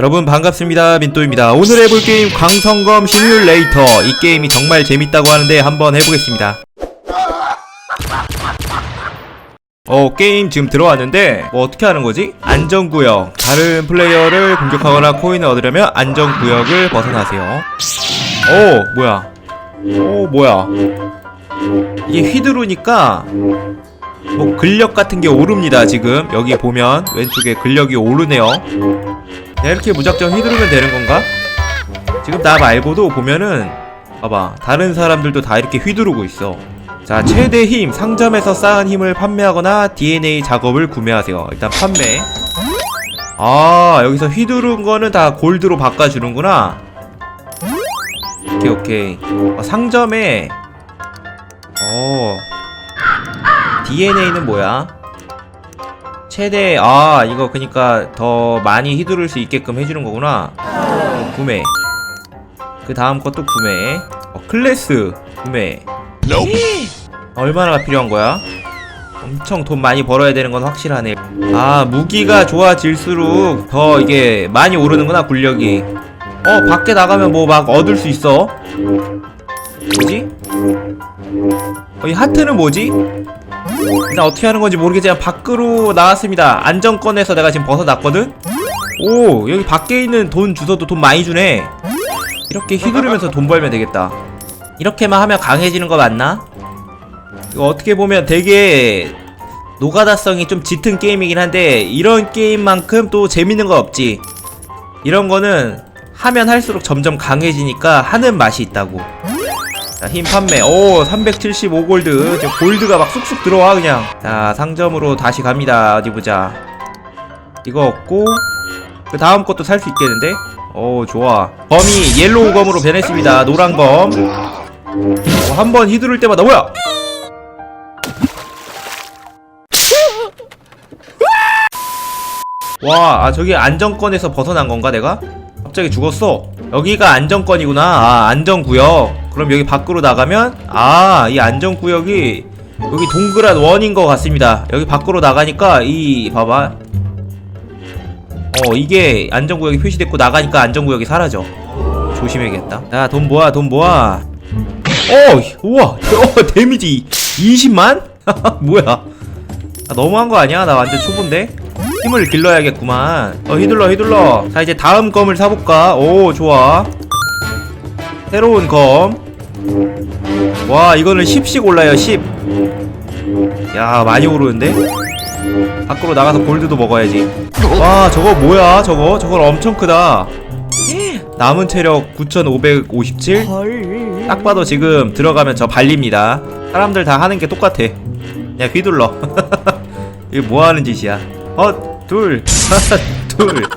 여러분 반갑습니다. 민또입니다. 오늘 해볼 게임 광성검 시뮬레이터. 이 게임이 정말 재밌다고 하는데 한번 해보겠습니다. 어 게임 지금 들어왔는데 뭐 어떻게 하는 거지? 안전구역. 다른 플레이어를 공격하거나 코인을 얻으려면 안전구역을 벗어나세요. 오 뭐야? 오 뭐야? 이게 휘두르니까 뭐 근력 같은 게 오릅니다 지금. 여기 보면 왼쪽에 근력이 오르네요 그냥 이렇게 무작정 휘두르면 되는 건가? 지금 나 말고도 보면은 봐봐 다른 사람들도 다 이렇게 휘두르고 있어. 자 최대 힘 상점에서 쌓은 힘을 판매하거나 DNA 작업을 구매하세요. 일단 판매. 아 여기서 휘두른 거는 다 골드로 바꿔주는구나. 오케이 오케이. 어, 상점에 어 DNA는 뭐야? 최대 아 이거 그니까 더 많이 휘두를 수 있게끔 해주는 거구나. 어, 구매. 그 다음 것도 구매. 어, 클래스 구매. 얼마나 필요한 거야? 엄청 돈 많이 벌어야 되는 건 확실하네. 아 무기가 좋아질수록 더 이게 많이 오르는구나 굴력이. 어 밖에 나가면 뭐 막 얻을 수 있어 뭐지? 어, 이 하트는 뭐지? 일단 어떻게 하는 건지 모르겠지만 밖으로 나왔습니다. 안정권에서 내가 지금 벗어났거든? 오, 여기 밖에 있는 돈 주워도 돈 많이 주네. 이렇게 휘두르면서 돈 벌면 되겠다. 이렇게만 하면 강해지는 거 맞나? 이거 어떻게 보면 되게 노가다성이 좀 짙은 게임이긴 한데 이런 게임만큼 또 재밌는 거 없지. 이런 거는 하면 할수록 점점 강해지니까 하는 맛이 있다고. 자, 힘 판매. 오, 375골드. 저 골드가 막 쑥쑥 들어와, 그냥. 자, 상점으로 다시 갑니다. 어디 보자. 이거 없고, 그 다음 것도 살 수 있겠는데? 오, 좋아. 검이 옐로우 검으로 변했습니다. 노란 검. 어, 한번 휘두를 때마다, 뭐야! 와, 아, 저기 안정권에서 벗어난 건가, 내가? 갑자기 죽었어. 여기가 안정권이구나. 아, 안정구역. 그럼 여기 밖으로 나가면, 아, 이 안정구역이 여기 동그란 원인 것 같습니다. 여기 밖으로 나가니까, 이, 봐봐. 어, 이게 안정구역이 표시됐고, 나가니까 안정구역이 사라져. 조심해야겠다. 야, 돈 모아, 돈 모아. 어, 우와, 어, 데미지 20만? 뭐야. 아, 너무한 거 아니야? 나 완전 초보인데? 힘을 길러야겠구만. 어, 휘둘러, 휘둘러. 자, 이제 다음 검을 사볼까? 오, 좋아. 새로운 검. 와, 이거는 10씩 올라요, 10. 야, 많이 오르는데? 밖으로 나가서 골드도 먹어야지. 와, 저거 뭐야, 저거? 저건 엄청 크다. 남은 체력 9,557? 딱 봐도 지금 들어가면 저 발립니다. 사람들 다 하는 게 똑같아. 야, 휘둘러. 이게 뭐 하는 짓이야? 헛, 둘, 핫, 둘,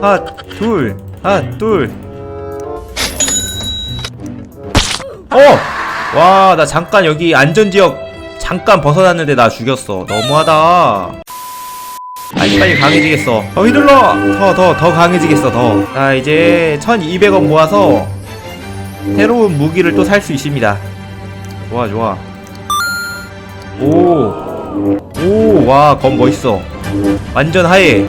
핫, 둘, 핫, 둘. 어! 와, 나 잠깐 여기 안전지역 잠깐 벗어났는데 나 죽였어. 너무하다. 빨리 빨리 강해지겠어. 더 휘둘러! 더, 더, 더 강해지겠어, 더. 자, 이제 1200원 모아서 새로운 무기를 또 살 수 있습니다. 좋아, 좋아. 오. 오, 와, 검 멋있어. 완전 하얘.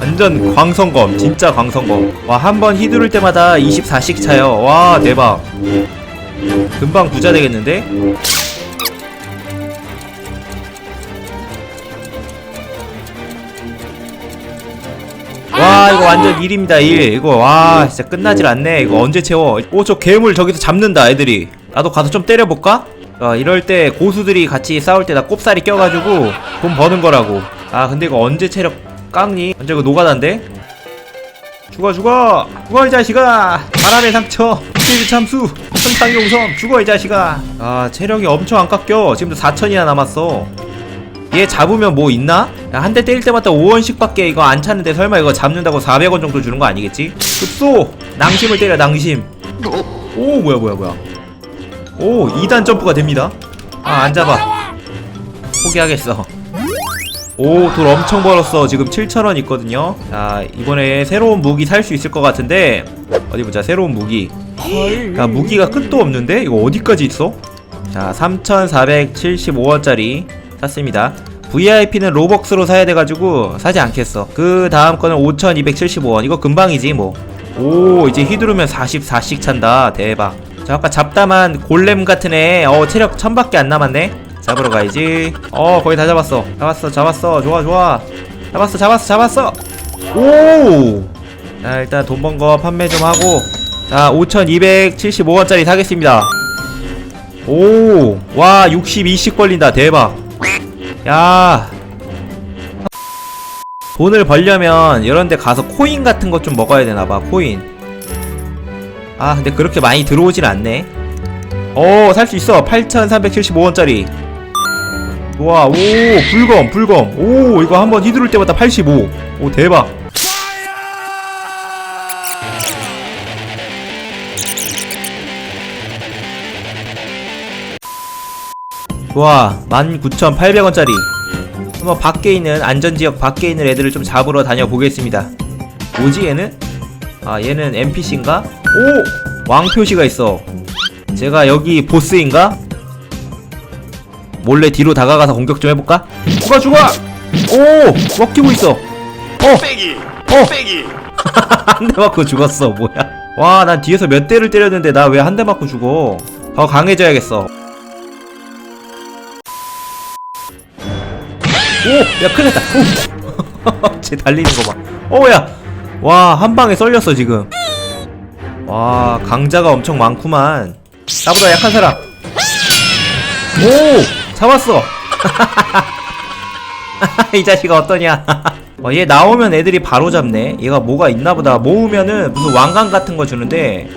완전 광성검. 진짜 광성검. 와, 한 번 휘두를 때마다 24씩 차요. 와, 대박. 금방 부자 되겠는데? 와 이거 완전 1입니다 1 이거 와 진짜 끝나질 않네 이거 언제 채워 오 저 괴물 저기서 잡는다 애들이 나도 가서 좀 때려볼까? 아 이럴 때 고수들이 같이 싸울 때 나 꼽살이 껴가지고 돈 버는 거라고 아 근데 이거 언제 체력 깎니? 완전 이거 노가다인데? 죽어 죽어! 죽어 이 자식아! 바람의 상처! 스테이지 참수! 천상 용섬! 죽어 이 자식아! 아 체력이 엄청 안 깎여. 지금도 4천이나 남았어. 얘 잡으면 뭐 있나? 한 대 때릴 때마다 5원씩 밖에 이거 안 차는데 설마 이거 잡는다고 400원 정도 주는 거 아니겠지? 급소! 낭심을 때려 낭심. 오 뭐야 뭐야 뭐야. 오 2단 점프가 됩니다. 아 안 잡아. 포기하겠어 오 돈 엄청 벌었어. 지금 7천원 있거든요. 자 이번에 새로운 무기 살 수 있을 것 같은데 어디 보자. 새로운 무기. 야 무기가 끝도 없는데? 이거 어디까지 있어? 자 3475원짜리 샀습니다. VIP는 로벅스로 사야 돼가지고 사지 않겠어. 그 다음 거는 5275원. 이거 금방이지 뭐 오 이제 휘두르면 44씩 찬다. 대박. 자 아까 잡다만 골렘 같은 애 어 체력 1000밖에 안 남았네 잡으러 가야지 어 거의 다 잡았어 잡았어 잡았어 좋아 좋아 잡았어 잡았어 잡았어 오자 일단 돈 번 거 판매 좀 하고 자 5275원짜리 사겠습니다 오, 와, 62씩 걸린다. 대박. 야. 돈을 벌려면 이런 데 가서 코인 같은 것 좀 먹어야 되나 봐. 코인. 아, 근데 그렇게 많이 들어오질 않네. 오, 살수 있어. 8,375원짜리. 좋아. 오, 불검, 불검. 오, 이거 한번 휘두를 때마다 85. 오, 대박. 좋아 19,800원짜리 한번 밖에 있는 안전지역 밖에 있는 애들을 좀 잡으러 다녀보겠습니다 뭐지 얘는? 아 얘는 NPC인가? 오! 왕표시가 있어 제가 여기 보스인가? 몰래 뒤로 다가가서 공격 좀 해볼까? 죽어 죽어! 오! 먹히고 있어 어! 빼기 어! 빼기 한 대 맞고 죽었어 뭐야 와 난 뒤에서 몇 대를 때렸는데 나 왜 한 대 맞고 죽어 더 강해져야겠어 오! 야 큰일 났다 오! 쟤 달리는 거봐 오야 와 한방에 썰렸어 지금 와 강자가 엄청 많구만 나보다 약한 사람 오! 잡았어. 이 자식아 어떠냐? 어, 얘 나오면 애들이 바로 잡네. 얘가 뭐가 있나보다. 모으면은 무슨 왕관 같은 거 주는데.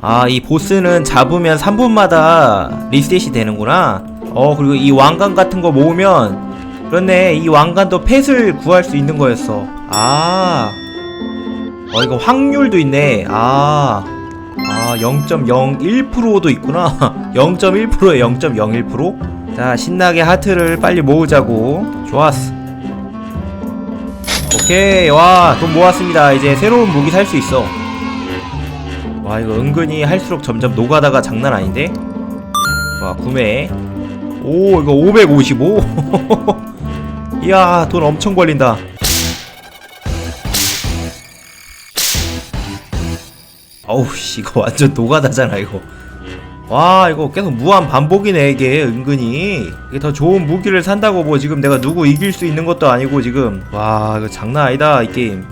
아 이 보스는 잡으면 3분마다 리셋이 되는구나. 어 그리고 이 왕관 같은 거 모으면 그렇네. 이 왕관도 펫을 구할 수 있는 거였어. 아. 어, 이거 확률도 있네. 아. 아, 0.01%도 있구나. 0.1%에 0.01%? 자, 신나게 하트를 빨리 모으자고. 좋았어. 오케이. 와, 돈 모았습니다. 이제 새로운 무기 살 수 있어. 와, 이거 은근히 할수록 점점 노가다가 장난 아닌데? 와, 구매. 오, 이거 555? 이야, 돈 엄청 걸린다. 어우 씨 이거 완전 노가다잖아 이거. 와 이거 계속 무한 반복이네 이게 은근히. 이게 더 좋은 무기를 산다고 뭐 지금 내가 누구 이길 수 있는 것도 아니고 지금. 와 이거 장난 아니다 이 게임.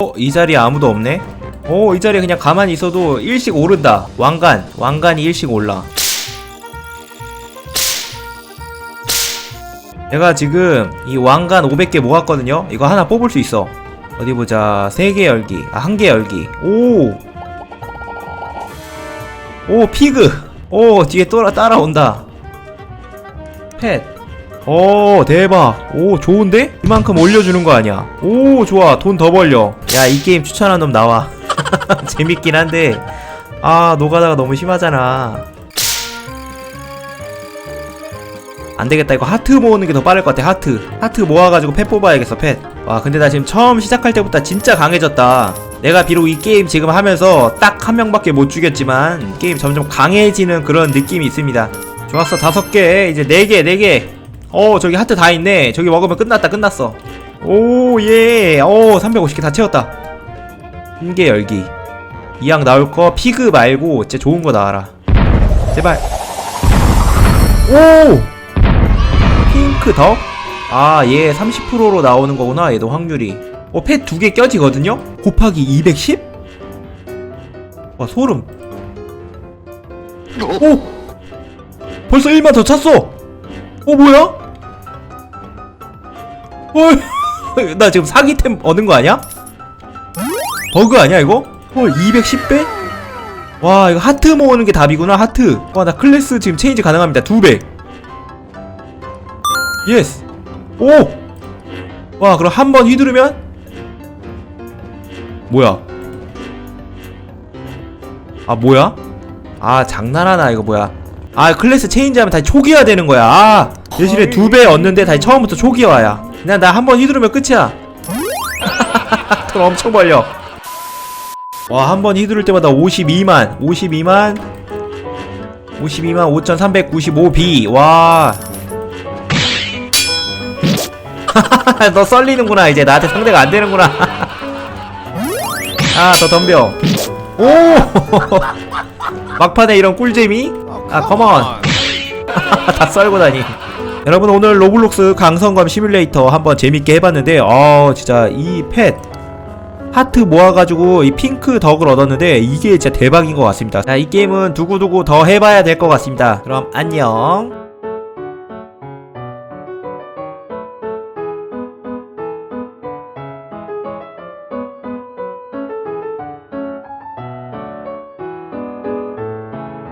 어? 이 자리에 아무도 없네? 어이 자리에 그냥 가만히 있어도 일씩 오른다. 왕관. 왕관이 일씩 올라. 내가 지금 이 왕관 500개 모았거든요? 이거 하나 뽑을 수 있어 어디 보자. 세 개 열기. 아, 한 개 열기. 오! 오, 피그! 오, 뒤에 따라, 따라온다. 펫. 오, 대박. 오, 좋은데? 이만큼 올려주는 거 아니야. 오, 좋아. 돈 더 벌려. 야, 이 게임 추천한 놈 나와. 재밌긴 한데. 아, 노가다가 너무 심하잖아. 안 되겠다. 이거 하트 모으는 게 더 빠를 것 같아. 하트. 하트 모아가지고 펫 뽑아야겠어, 펫. 와, 근데 나 지금 처음 시작할 때보다 진짜 강해졌다. 내가 비록 이 게임 지금 하면서 딱 한 명밖에 못 죽였지만, 게임 점점 강해지는 그런 느낌이 있습니다. 좋았어. 다섯 개. 이제 네 개, 네 개. 어, 저기 하트 다 있네. 저기 먹으면 끝났다, 끝났어. 오, 예. 오, 350개 다 채웠다. 한 개 열기. 이왕 나올 거 피그 말고 진짜 좋은 거 나와라. 제발. 오! 핑크 덕? 아, 얘 30%로 나오는 거구나. 얘도 확률이. 어, 펫 두 개 껴지거든요? 곱하기 210? 와, 소름. 오! 벌써 1만 더 찼어! 어, 뭐야? 어, 나 지금 사기템 얻은 거 아니야? 버그 아니야, 이거? 헐, 210배? 와, 이거 하트 모으는 게 답이구나, 하트. 와, 나 클래스 지금 체인지 가능합니다. 두 배. 예스! 오! 와, 그럼 한 번 휘두르면? 뭐야? 아, 뭐야? 아, 장난하나, 이거 뭐야? 아, 클래스 체인지 하면 다시 초기화 되는 거야. 아! 대신에 두 배 얻는데 다시 처음부터 초기화야. 그냥 나 한 번 휘두르면 끝이야. 돈 엄청 벌려. 와, 한 번 휘두를 때마다 52만, 52만, 52만 5395B. 와. 너 썰리는구나 이제. 나한테 상대가 안 되는구나. 아 더 덤벼. 오! 막판에 이런 꿀잼이? 아 컴온 다 썰고 다니. 여러분 오늘 로블록스 강성검 시뮬레이터 한번 재밌게 해봤는데 어 진짜 이 펫. 하트 모아가지고 이 핑크 덕을 얻었는데 이게 진짜 대박인 것 같습니다. 자 이 게임은 두고두고 더 해봐야 될 것 같습니다. 그럼 안녕